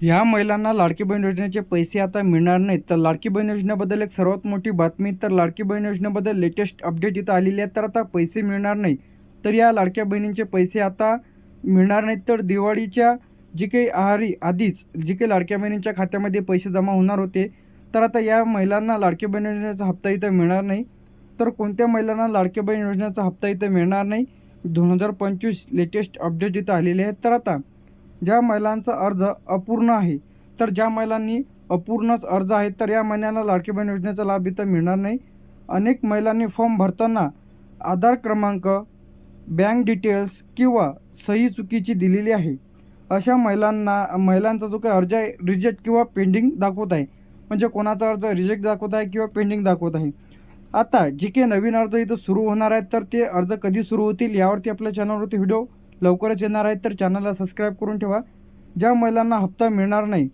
ह्या महिलांना लाडकी बहीण योजनेचे पैसे आता मिळणार नाहीत. तर लाडकी बहीण योजनेबद्दल एक सर्वात मोठी बातमी तर लाडकी बहीण योजनेबद्दल लेटेस्ट अपडेट इथं आलेली आहे. तर आता पैसे मिळणार नाही. तर या लाडक्या बहिणींचे पैसे आता मिळणार नाहीत. तर दिवाळीच्या जी काही आहारी आधीच जी काही लाडक्या बहिणींच्या खात्यामध्ये पैसे जमा होणार होते तर आता या महिलांना लाडकी बहीण योजनेचा हप्ता इथं मिळणार नाही. तर कोणत्या महिलांना लाडकी बहीण योजनेचा हप्ता इथं मिळणार नाही? दोन हजार पंचवीस लेटेस्ट अपडेट इथं आलेले आहेत तर आता ज्या महिलांचा अर्ज अपूर्ण आहे तर ज्या महिलांनी अपूर्णच अर्ज आहे तर या महिन्याला लाडकी बहीण योजनेचा लाभ इथं मिळणार नाही. अनेक महिलांनी फॉर्म भरताना आधार क्रमांक बँक डिटेल्स किंवा सही चुकीची दिलेली आहे. अशा महिलांना महिलांचा जो काही अर्ज आहे रिजेक्ट किंवा पेंडिंग दाखवत आहे. म्हणजे कोणाचा अर्ज रिजेक्ट दाखवत आहे किंवा पेंडिंग दाखवत आहे. आता जे काही नवीन अर्ज इथं सुरू होणार आहेत तर ते अर्ज कधी सुरू होतील यावरती आपल्या चॅनलवरती व्हिडिओ लवकरच येणार आहेत तर चॅनलला सबस्क्राईब करून ठेवा. ज्या महिलांना हप्ता मिळणार नाही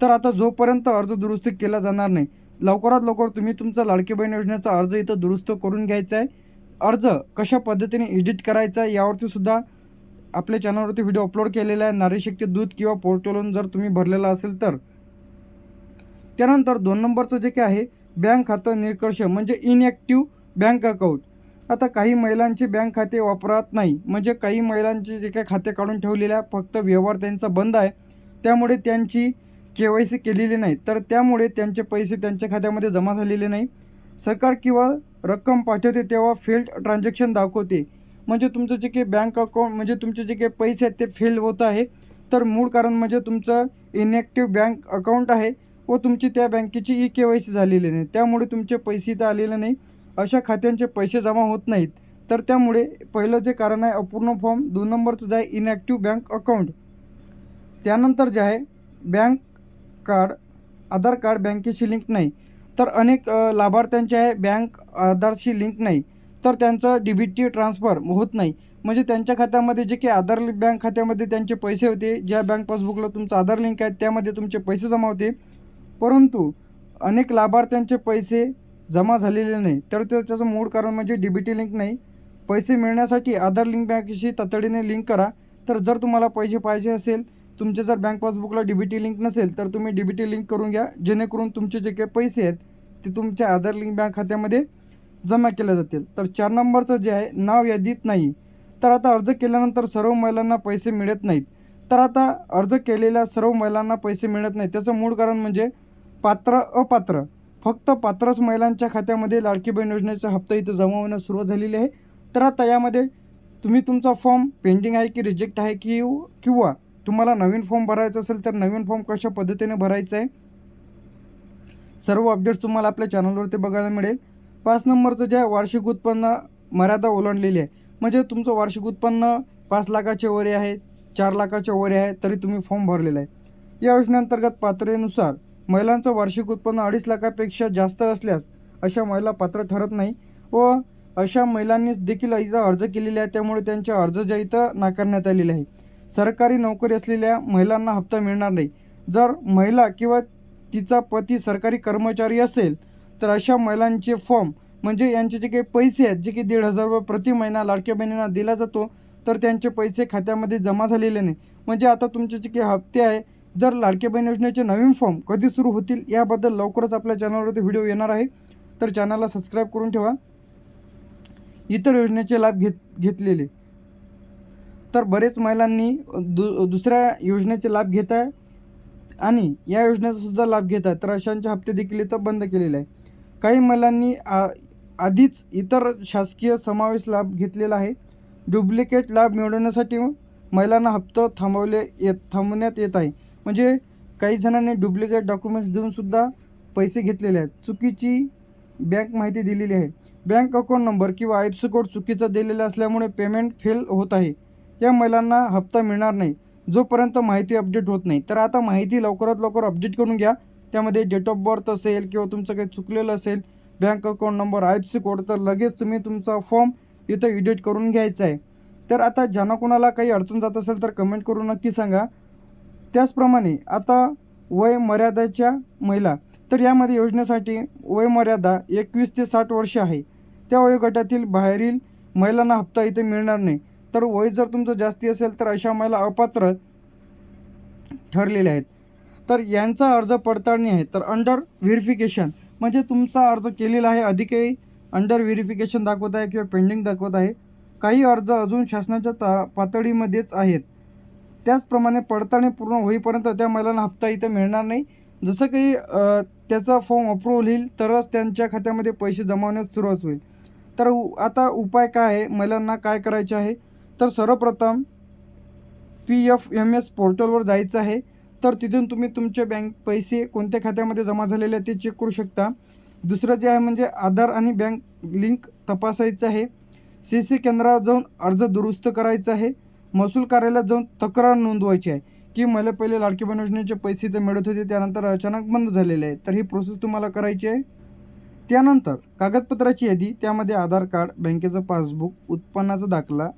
तर आता जोपर्यंत अर्ज दुरुस्त केला जाणार नाही लवकरात लवकर तुम्ही तुमचा लाडकी बहीण योजनेचा अर्ज इथं दुरुस्त करून घ्यायचा आहे. अर्ज कशा पद्धतीने एडिट करायचा आहे यावरती सुद्धा आपल्या चॅनलवरती व्हिडिओ अपलोड केलेला आहे. नारीशक्ती दूध किंवा पोर्टलवरून जर तुम्ही भरलेला असेल तर. त्यानंतर दोन नंबरचं जे काय आहे बँक खातं निष्कर्ष म्हणजे इनॲक्टिव्ह बँक अकाउंट आता काही महिलांचे बँक खाते वापरत नाही. म्हणजे काही महिलांचे जे काही खाते काढून ठेवलेले आहे फक्त व्यवहार त्यांचा बंद आहे. त्यामुळे त्यांची के वाय सी केलेली नाही. तर त्यामुळे त्यांचे पैसे त्यांच्या खात्यामध्ये जमा झालेले नाही. सरकार किंवा रक्कम पाठवते तेव्हा फेल्ड ट्रान्झॅक्शन दाखवते. म्हणजे तुमचं जे काही बँक अकाउंट म्हणजे तुमचे जे काही पैसे आहेत ते फेल होत आहे. तर मूळ कारण म्हणजे तुमचं इनॅक्टिव्ह बँक अकाउंट आहे व तुमची त्या बँकेची ई के वाय सी झालेली नाही. त्यामुळे तुमचे पैसे इथं आलेले नाही. अशा खात्यांचे पैसे जमा होत नाहीत. तर त्यामुळे पहिलं जे कारण आहे अपूर्ण फॉर्म दोन नंबरचं जे आहे इनॅक्टिव्ह बँक अकाउंट त्यानंतर जे आहे बँक कार्ड आधार कार्ड बँकेशी लिंक नाही. तर अनेक लाभार्थ्यांचे आहे बँक आधारशी लिंक नाही. तर त्यांचं डी बी टी ट्रान्सफर होत नाही. म्हणजे त्यांच्या खात्यामध्ये जे काही आधार लि- बँक खात्यामध्ये त्यांचे पैसे होते ज्या बँक पासबुकला तुमचं आधार लिंक आहे त्यामध्ये तुमचे पैसे जमा होते. परंतु अनेक लाभार्थ्यांचे पैसे जमा झालेले नाही. तर त्याचं मूळ कारण म्हणजे डी बी टी लिंक नाही. पैसे मिळण्यासाठी आधार लिंक बँकेशी तातडीने लिंक करा. तर जर तुम्हाला पैसे पाहिजे असेल तुमचे जर बँक पासबुकला डी बी टी लिंक नसेल तर तुम्ही डी बी टी लिंक करून घ्या. जेणेकरून तुमचे जे काही पैसे आहेत ते तुमच्या आधार लिंक बँक खात्यामध्ये जमा केले जातील. तर चार नंबरचं जे आहे नाव यादीत नाही. तर आता अर्ज केल्यानंतर सर्व महिलांना पैसे मिळत नाहीत. तर आता अर्ज केलेल्या सर्व महिलांना पैसे मिळत नाही त्याचं मूळ कारण म्हणजे पात्र अपात्र. फक्त पात्रच महिलांच्या खात्यामध्ये लाडकी बहीण योजनेचा हप्ता इथं जमा होण्यास सुरुवात झालेली आहे. तर आता यामध्ये तुम्ही तुमचा फॉर्म पेंडिंग आहे की रिजेक्ट आहे की किंवा तुम्हाला नवीन फॉर्म भरायचा असेल तर नवीन फॉर्म कशा पद्धतीने भरायचा आहे? सर्व अपडेट्स तुम्हाला आपल्या चॅनलवरती बघायला मिळेल. पाच नंबरचं जे आहे वार्षिक उत्पन्न मर्यादा ओलांडलेली आहे. म्हणजे तुमचं वार्षिक उत्पन्न पाच लाखाच्या वरे आहे चार लाखाच्या वरे आहे तरी तुम्ही फॉर्म भरलेला आहे. या योजनेअंतर्गत पात्रेनुसार महिलांचं वार्षिक उत्पन्न अडीच लाखापेक्षा जास्त असल्यास अशा महिला पात्र ठरत नाही व अशा महिलांनी देखील इथं अर्ज केलेले आहे त्यामुळे त्यांचे अर्ज ज्या इथं नाकारण्यात आलेले आहे. सरकारी नोकरी असलेल्या महिलांना हप्ता मिळणार नाही. जर महिला किंवा तिचा पती सरकारी कर्मचारी असेल तर अशा महिलांचे फॉर्म म्हणजे यांचे जे काही पैसे आहेत जे की दीड हजार रुपये प्रति महिना लाडक्या बहिणींना दिला जातो तर त्यांचे पैसे खात्यामध्ये जमा झालेले नाही. म्हणजे आता तुमचे जे काही हप्ते आहे जर लाडके बहीण योजनेचे नवीन फॉर्म कधी सुरू होतील याबद्दल लवकरच आपल्या चॅनलवरती व्हिडिओ येणार आहे. तर चॅनलला सबस्क्राईब करून ठेवा. इतर योजनेचे लाभ घेत घेतलेले. तर बरेच महिलांनी दु दुसऱ्या योजनेचे लाभ घेत आहे आणि या योजनेचा सुद्धा लाभ घेत आहे. तर अशांचे हप्ते देखील इथं बंद केलेले आहे. काही महिलांनी आ आधीच इतर शासकीय समावेश लाभ घेतलेला आहे. डुप्लिकेट लाभ मिळवण्यासाठी महिलांना हप्ता थांबवले येत थांबवण्यात येत आहे. म्हणजे काही जणांनी डुप्लिकेट डॉक्युमेंट्स देऊनसुद्धा पैसे घेतलेले आहेत. चुकीची बँक माहिती दिलेली आहे. बँक अकाउंट नंबर किंवा आय सी कोड चुकीचा दिलेला असल्यामुळे पेमेंट फेल होत आहे. या महिलांना हप्ता मिळणार नाही. जोपर्यंत माहिती अपडेट होत नाही. तर आता माहिती लवकरात लवकर अपडेट करून घ्या. त्यामध्ये डेट ऑफ बर्थ असेल किंवा तुमचं काही चुकलेलं असेल bank account number I F C code तर लगेच तुम्ही तुमचा फॉर्म इथं एडिट करून घ्यायचा आहे. तर आता ज्यांना कोणाला काही अडचण जात असेल तर कमेंट करून नक्की सांगा. त्याचप्रमाणे आता वय मर्यादाच्या महिला तर यामध्ये योजनेसाठी वयमर्यादा एकवीस ते साठ वर्ष आहे. त्या वयोगटातील बाहेरील महिलांना हप्ता इथे मिळणार नाही. तर वय जर तुमचं जास्ती असेल तर अशा महिला अपात्र ठरलेल्या आहेत. तर यांचा अर्ज पडताळणी आहे. तर अंडर व्हेरिफिकेशन म्हणजे तुमचा अर्ज केलेला आहे. अधिकही अंडर व्हेरिफिकेशन दाखवत आहे किंवा पेंडिंग दाखवत आहे. काही अर्ज अजून शासनाच्या ता पातळीमध्येच आहेत. त्याचप्रमाणे पडताळणी पूर्ण होईपर्यंत त्या महिलांना हप्ता इथं मिळणार नाही. जसं काही त्याचा फॉर्म अप्रूव्हल होईल तरच त्यांच्या खात्यामध्ये पैसे जमावण्यास सुरुवात होईल. तर उ- आता उपाय काय आहे? महिलांना काय करायचे आहे? तर सर्वप्रथम पी एफ एम एस पोर्टलवर जायचं आहे. तर तिथून तुम्ही तुमचे बँक पैसे कोणत्या खात्यामध्ये जमा झालेले आहे ते चेक करू शकता. दुसरं जे आहे म्हणजे आधार आणि बँक लिंक तपासायचं आहे. सी सी केंद्रावर जाऊन अर्ज दुरुस्त करायचा आहे. महसूल कार्यालयात जाऊन तक्रार नोंदवायची आहे. की मला पहिले लाडकी बहीण योजनेचे पैसे ते मिळत होते त्यानंतर अचानक बंद झालेले आहे. तर ही प्रोसेस तुम्हाला करायची आहे? त्यानंतर कागदपत्राची यादी त्यामध्ये आधार कार्ड बँकेचं पासबुक उत्पन्नाचा दाखला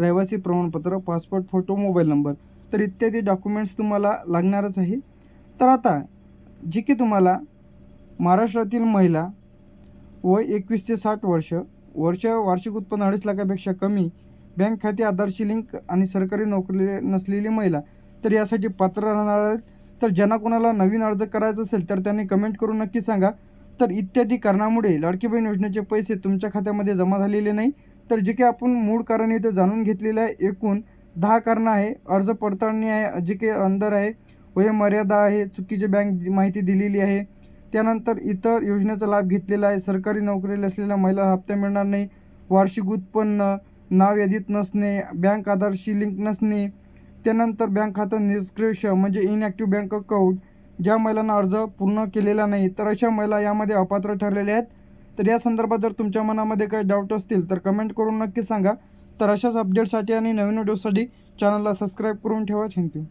रहिवासी प्रमाणपत्र पासपोर्ट फोटो मोबाईल नंबर. तर इत्यादी डॉक्युमेंट्स तुम्हाला लागणारच आहे. तर आता जी की तुम्हाला महाराष्ट्रातील महिला वय एकवीस ते साठ वर्ष वर्ष वार्षिक उत्पन्न अडीच लाखापेक्षा कमी बँक खाते आधारशी लिंक आणि सरकारी नोकरी नसलेली महिला तर यासाठी पात्र राहणार आहेत. तर ज्यांना कोणाला नवीन अर्ज करायचा असेल तर त्यांनी कमेंट करून नक्की सांगा. तर इत्यादी कारणामुळे लाडकी बहीण योजनेचे पैसे तुमच्या खात्यामध्ये जमा झालेले नाही. तर जे काही आपण मूळ कारण इथं जाणून घेतलेलं आहे एकूण दहा कारणं आहे. अर्ज पडताळणी आहे जे काही अंदर आहे वयोमर्यादा आहे चुकीची बँक माहिती दिलेली आहे. त्यानंतर इतर योजनेचा लाभ घेतलेला आहे. सरकारी नोकरीला असलेल्या महिला हप्ते मिळणार नाही. वार्षिक उत्पन्न नाव यादीत नसणे बँक आधारशी लिंक नसणे त्यानंतर बँक खातं निष्क्रिय म्हणजे इनॲक्टिव्ह बँक अकाउंट ज्या महिलांना अर्ज पूर्ण केलेला नाही तर अशा महिला यामध्ये अपात्र ठरलेल्या आहेत. तर या संदर्भात जर तुमच्या मनामध्ये काही डाऊट असतील तर कमेंट करून नक्की सांगा. तर अशाच अपडेटसाठी आणि नवीन व्हिडिओसाठी चॅनलला सबस्क्राईब करून ठेवा. थँक्यू